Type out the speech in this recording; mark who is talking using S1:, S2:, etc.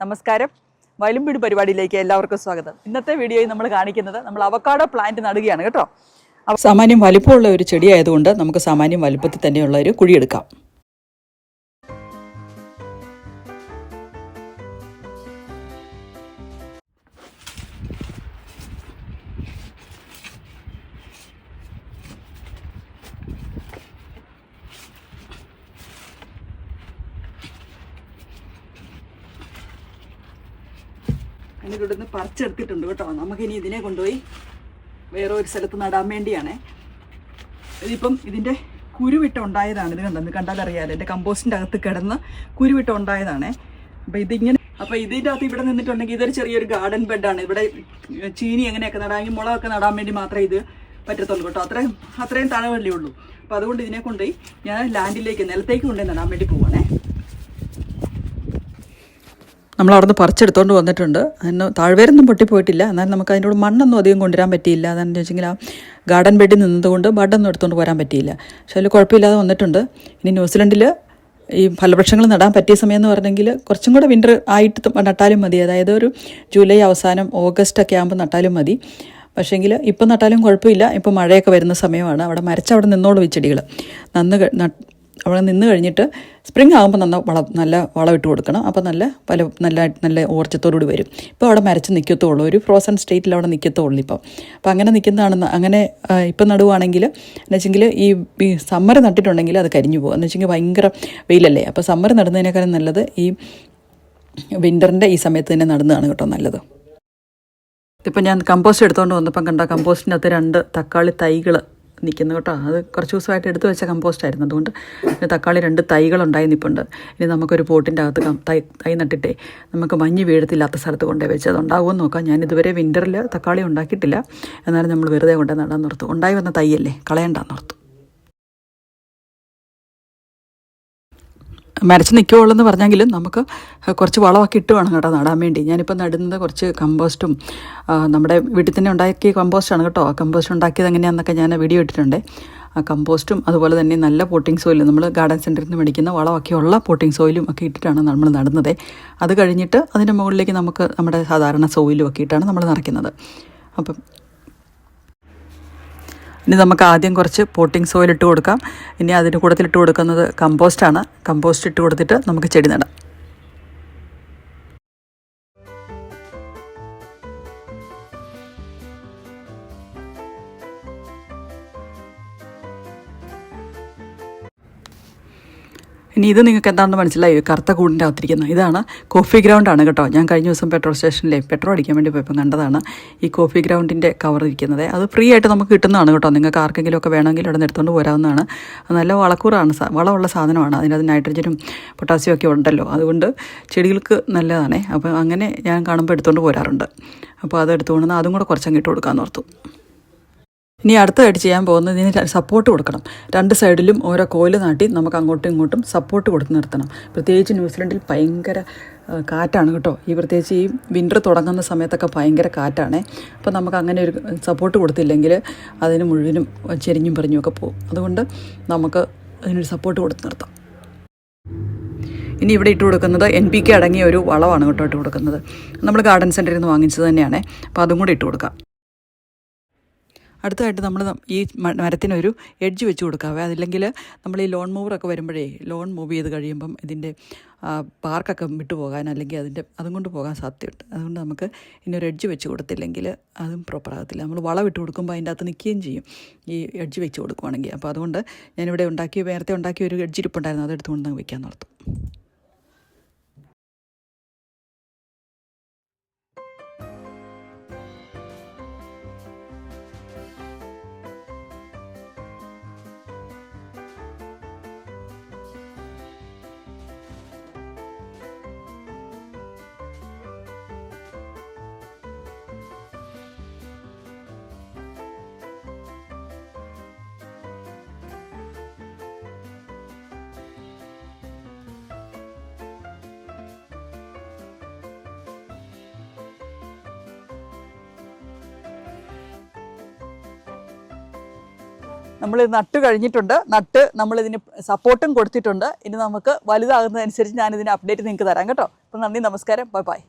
S1: നമസ്കാരം. വയലുംവീട് പരിപാടിയിലേക്ക് എല്ലാവർക്കും സ്വാഗതം. ഇന്നത്തെ വീഡിയോയിൽ നമ്മൾ കാണിക്കുന്നത് നമ്മൾ അവക്കാടോ പ്ലാന്റ് നടുകയാണ് കേട്ടോ. സാമാന്യം വലിപ്പമുള്ള ഒരു ചെടിയായതുകൊണ്ട് നമുക്ക് സാമാന്യം വലിപ്പത്തിൽ തന്നെയുള്ള ഒരു കുഴിയെടുക്കാം അതിന് ഇവിടുന്ന് പറിച്ചെടുത്തിട്ടുണ്ട് കേട്ടോ. നമുക്കിനി ഇതിനെ കൊണ്ടുപോയി വേറെ ഒരു സ്ഥലത്ത് നടാൻ വേണ്ടിയാണേ. ഇതിപ്പം ഇതിന്റെ കുരുവിട്ട് ഉണ്ടായതാണ്. ഇത് കണ്ടത് കണ്ടാൽ അറിയാലോ എന്റെ കമ്പോസ്റ്റിന്റെ അകത്ത് കിടന്ന് കുരുവിട്ട് ഉണ്ടായതാണേ. അപ്പോൾ ഇതിങ്ങനെ അപ്പോൾ ഇതിന്റെ അകത്ത് ഇവിടെ നിന്നിട്ടുണ്ടെങ്കിൽ ഇതൊരു ചെറിയൊരു ഗാർഡൻ ബെഡാണ് ഇവിടെ ചീനി എങ്ങനെയൊക്കെ നടാമെങ്കിൽ മുളകൊക്കെ നടാൻ വേണ്ടി മാത്രമേ ഇത് പറ്റത്തുള്ളൂ കേട്ടോ. അത്രയും അത്രയും തണവല്ലേ ഉള്ളൂ. അപ്പോൾ അതുകൊണ്ട് ഇതിനെ കൊണ്ടുപോയി ഞാൻ ലാൻഡിലേക്ക് നിലത്തേക്ക് കൊണ്ടുപോയി നടാൻ വേണ്ടി പോവാണേ. നമ്മൾ അവിടുന്ന് പറിച്ചെടുത്തോണ്ട് വന്നിട്ടുണ്ട്. അതിന് താഴ്വേരൊന്നും പൊട്ടിപ്പോയിട്ടില്ല. എന്നാലും നമുക്ക് അതിനോട് മണ്ണൊന്നും അധികം കൊണ്ടുവരാൻ പറ്റിയില്ല. അതെന്ന് വെച്ചെങ്കിൽ ആ ഗാർഡൻ ബെഡിൽ നിന്നതുകൊണ്ട് ബഡൊന്നും എടുത്തുകൊണ്ട് വരാൻ പറ്റിയില്ല. പക്ഷേ അതിൽ കുഴപ്പമില്ലാതെ വന്നിട്ടുണ്ട്. ഇനി ന്യൂസിലൻഡിൽ ഈ ഫലവൃക്ഷങ്ങൾ നടാൻ പറ്റിയ സമയം എന്ന് പറഞ്ഞെങ്കിൽ കുറച്ചും കൂടെ വിന്റർ ആയിട്ട് നട്ടാലും മതി. അതായത് ഒരു ജൂലൈ അവസാനം ഓഗസ്റ്റ് ഒക്കെ ആകുമ്പോൾ നട്ടാലും മതി. പക്ഷേങ്കിൽ ഇപ്പം നട്ടാലും കുഴപ്പമില്ല. ഇപ്പം മഴയൊക്കെ വരുന്ന സമയമാണ്. അവിടെ മരച്ചവിടെ നിന്നോളും ഈ ചെടികൾ നന്ന് അവിടെ നിന്ന് കഴിഞ്ഞിട്ട് സ്പ്രിംഗ് ആകുമ്പോൾ നന്ന വള നല്ല വളമിട്ട് കൊടുക്കണം. അപ്പോൾ നല്ല പല നല്ല നല്ല ഊർജത്തോടുകൂടി വരും. ഇപ്പോൾ അവിടെ മരച്ച് നിൽക്കത്തുള്ളൂ ഒരു ഫ്രോസൺ സ്റ്റേറ്റിൽ അവിടെ നിൽക്കത്തുള്ളൂ ഇപ്പോൾ അപ്പോൾ അങ്ങനെ നിൽക്കുന്നതാണെന്ന് അങ്ങനെ ഇപ്പം നടുവാണെങ്കിൽ എന്ന് വെച്ചെങ്കിൽ ഈ സമ്മർ നട്ടിട്ടുണ്ടെങ്കിൽ അത് കരിഞ്ഞു പോകും. എന്ന് വെച്ചെങ്കിൽ ഭയങ്കര വെയിലല്ലേ? അപ്പോൾ സമ്മർ നടുന്നതിനേക്കാളും നല്ലത് ഈ വിന്ററിന്റെ ഈ സമയത്ത് തന്നെ നടുന്നതാണ് കേട്ടോ നല്ലത്. ഇതിപ്പോൾ ഞാൻ കമ്പോസ്റ്റ് എടുത്തുകൊണ്ട് വന്നപ്പം കണ്ട? കമ്പോസ്റ്റിനകത്ത് രണ്ട് തക്കാളി തൈകൾ നിൽക്കുന്നു കേട്ടോ. അത് കുറച്ച് ദിവസമായിട്ട് എടുത്തു വെച്ച കമ്പോസ്റ്റ് ആയിരുന്നു. അതുകൊണ്ട് തക്കാളി രണ്ട് തൈകളുണ്ടായി നിൽപ്പുണ്ട് ഇനി നമുക്കൊരു പോട്ടിന്റെ അകത്ത് തൈ തൈ നട്ടിട്ടേ നമുക്ക് മഞ്ഞ് വീഴത്തില്ലാത്ത സ്ഥലത്ത് കൊണ്ടുപോയി വെച്ച് ഉണ്ടാകുമെന്ന് നോക്കാം. ഞാൻ ഇതുവരെ വിന്ററിൽ തക്കാളി ഉണ്ടാക്കിയിട്ടില്ല. എന്നാലും നമ്മൾ വെറുതെ കൊണ്ടുപോയി നടാൻ നിർത്തും ഉണ്ടായി വന്ന തൈയല്ലേ? കളയണ്ടാന്ന് ഓർത്തു. മരച്ച് നിൽക്കുകയുള്ളൂ എന്ന് പറഞ്ഞെങ്കിലും നമുക്ക് കുറച്ച് വളമൊക്കെ ഇട്ട് വേണം കേട്ടോ നടാൻ വേണ്ടി. ഞാനിപ്പോൾ നടുന്നത് കുറച്ച് കമ്പോസ്റ്റും നമ്മുടെ വീട്ടിൽ തന്നെ ഉണ്ടാക്കിയ കമ്പോസ്റ്റാണ് കേട്ടോ. ആ കമ്പോസ്റ്റ് ഉണ്ടാക്കിയത് എങ്ങനെയാണെന്നൊക്കെ ഞാൻ വീഡിയോ ഇട്ടിട്ടുണ്ട്. ആ കമ്പോസ്റ്റും അതുപോലെ തന്നെ നല്ല പോട്ടിംഗ് സോയിലും നമ്മൾ ഗാർഡൻ സെന്ററിൽ നിന്ന് മേടിക്കുന്ന വളമൊക്കെ ഉള്ള പോട്ടിംഗ് സോയിലും ഒക്കെ ഇട്ടിട്ടാണ് നമ്മൾ നടുന്നത്. അത് കഴിഞ്ഞിട്ട് അതിന്റെ മുകളിലേക്ക് നമുക്ക് നമ്മുടെ സാധാരണ സോയിലും ഒക്കെ ഇട്ടാണ് നമ്മൾ നിറയ്ക്കുന്നത്. അപ്പം ഇനി നമുക്ക് ആദ്യം കുറച്ച് പോട്ടിംഗ് സോയിൽ ഇട്ട് കൊടുക്കാം. ഇനി അതിന് കൂട്ടത്തിൽ ഇട്ട് കൊടുക്കുന്നത് കമ്പോസ്റ്റാണ് കമ്പോസ്റ്റ് ഇട്ട് കൊടുത്തിട്ട് നമുക്ക് ചെടി നടാം. ഇനി ഇത് നിങ്ങൾക്ക് എന്താണെന്ന് മനസ്സിലായി. കറുത്ത കൂടിന്റെ അകത്തിരിക്കുന്നത് ഇതാണ് കോഫി ഗ്രൗണ്ടാണ് കേട്ടോ. ഞാൻ കഴിഞ്ഞ ദിവസം പെട്രോൾ സ്റ്റേഷനിലെ പെട്രോൾ അടിക്കാൻ വേണ്ടി പോയപ്പോൾ കണ്ടതാണ് ഈ കോഫി ഗ്രൗണ്ടിന്റെ കവർ ഇരിക്കുന്നത്. അത് ഫ്രീ ആയിട്ട് നമുക്ക് കിട്ടുന്നതാണ് കേട്ടോ. നിങ്ങൾക്ക് ആർക്കെങ്കിലും ഒക്കെ വേണമെങ്കിൽ ഇവിടെ നിന്ന് എടുത്തുകൊണ്ട് പോരാവുന്നതാണ്. നല്ല വളക്കൂറാണ്. വളമുള്ള സാധനമാണ്. അതിനകത്ത് നൈട്രജനും പൊട്ടാസ്യം ഒക്കെ ഉണ്ടല്ലോ. അതുകൊണ്ട് ചെടികൾക്ക് നല്ലതാണേ. അപ്പോൾ അങ്ങനെ ഞാൻ കാണുമ്പോൾ എടുത്തുകൊണ്ട് പോരാറുണ്ട്. അപ്പോൾ അത് എടുത്തുകൊണ്ട് അതും കൂടെ കുറച്ചങ്ങ് ഇട്ട് കൊടുക്കാമെന്ന് ഓർത്തു. ഇനി അടുത്തതായിട്ട് ചെയ്യാൻ പോകുന്നത് ഇതിന് സപ്പോർട്ട് കൊടുക്കണം. രണ്ട് സൈഡിലും ഓരോ കോയിൽ നാട്ടി നമുക്ക് അങ്ങോട്ടും ഇങ്ങോട്ടും സപ്പോർട്ട് കൊടുത്ത് നിർത്തണം. പ്രത്യേകിച്ച് ന്യൂസിലൻഡിൽ ഭയങ്കര കാറ്റാണ് കേട്ടോ. ഈ പ്രത്യേകിച്ച് ഈ വിന്റർ തുടങ്ങുന്ന സമയത്തൊക്കെ ഭയങ്കര കാറ്റാണേ. അപ്പോൾ നമുക്ക് അങ്ങനെ ഒരു സപ്പോർട്ട് കൊടുത്തില്ലെങ്കിൽ അതിന് മുഴുവനും ചെരിഞ്ഞും ഒക്കെ പോകും. അതുകൊണ്ട് നമുക്ക് അതിനൊരു സപ്പോർട്ട് കൊടുത്ത് നിർത്താം. ഇനി ഇവിടെ ഇട്ട് കൊടുക്കുന്നത് എൻ പി കെ അടങ്ങിയ ഒരു വളമാണ് കേട്ടോ ഇട്ട് കൊടുക്കുന്നത്. നമ്മൾ ഗാർഡൻ സെന്ററിൽ നിന്ന് വാങ്ങിച്ചത് തന്നെയാണ്. അപ്പോൾ അതും കൂടി ഇട്ട് കൊടുക്കാം. അടുത്തതായിട്ട് നമ്മൾ ഈ മരത്തിനൊരു എഡ്ജ് വെച്ച് കൊടുക്കാവേ. അതില്ലെങ്കിൽ നമ്മൾ ഈ ലോൺ മൂവറൊക്കെ വരുമ്പോഴേ ലോൺ മൂവ് ചെയ്ത് കഴിയുമ്പം ഇതിന്റെ പാർക്കൊക്കെ വിട്ടു പോകാൻ അല്ലെങ്കിൽ അതിന്റെ അതും കൊണ്ട് പോകാൻ സാധ്യതയുണ്ട്. അതുകൊണ്ട് നമുക്ക് ഇനി ഒരു എഡ്ജ് വെച്ച് കൊടുത്തില്ലെങ്കിൽ അതും പ്രോപ്പർ ആകത്തില്ല. നമ്മൾ വളം ഇട്ട് കൊടുക്കുമ്പോൾ അതിന്റെ അകത്ത് നിൽക്കുകയും ചെയ്യും. ഈ എഡ്ജ് വെച്ച് കൊടുക്കുവാണെങ്കിൽ. അപ്പോൾ അതുകൊണ്ട് ഞാനിവിടെ ഉണ്ടാക്കിയ നേരത്തെ ഉണ്ടാക്കിയ ഒരു എഡ്ജ് ഇരിപ്പുണ്ടായിരുന്നു. അത് എടുത്തുകൊണ്ട് അങ്ങ് വെക്കാൻ ഓർത്തു നമ്മൾ നട്ട് കഴിഞ്ഞിട്ടുണ്ട്. നട്ട് നമ്മൾ ഇതിന് സപ്പോർട്ടും കൊടുത്തിട്ടുണ്ട്. ഇനി നമുക്ക് വലുതാകുന്നതനുസരിച്ച് ഞാനിതിന് അപ്ഡേറ്റ് നിങ്ങൾക്ക് തരാം കേട്ടോ. അപ്പം നന്ദി നമസ്കാരം. Bye bye